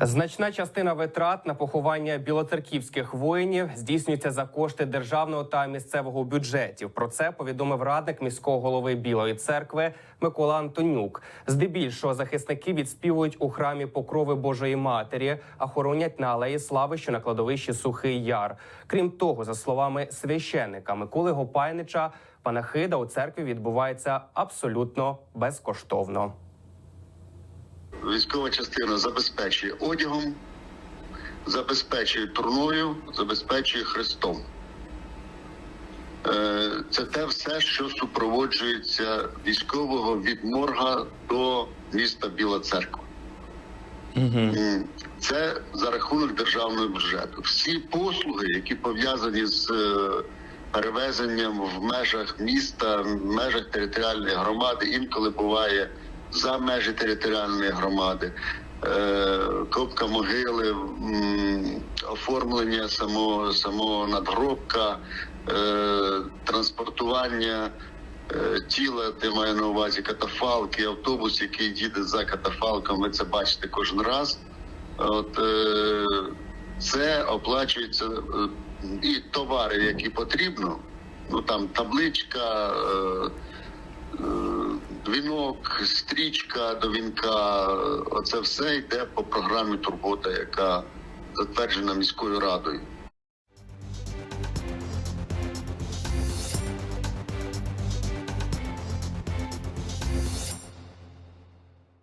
Значна частина витрат на поховання білоцерківських воїнів здійснюється за кошти державного та місцевого бюджетів. Про це повідомив радник міського голови Білої церкви Микола Антонюк. Здебільшого захисники відспівують у храмі Покрови Божої Матері, а хоронять на алеї Слави, що на кладовищі Сухий Яр. Крім того, за словами священника Миколи Гопайнича, панахида у церкві відбувається абсолютно безкоштовно. Військова частина забезпечує одягом, забезпечує труною, забезпечує хрестом. Е, Це те все, що супроводжується військового від морга до міста Біла Церква. Це за рахунок державного бюджету. Всі послуги, які пов'язані з е, перевезенням в межах міста, в межах територіальної громади, інколи буває за межі територіальної громади. е, Копка могили, оформлення самого, самого надгробка, е, транспортування е, тіла, де маю на увазі катафалки, автобус, який їде за катафалком, ви це бачите кожен раз. От це оплачується і товари, які потрібно. Ну там табличка, вінок, стрічка до вінка. Оце все йде по програмі Турбота, яка затверджена міською радою.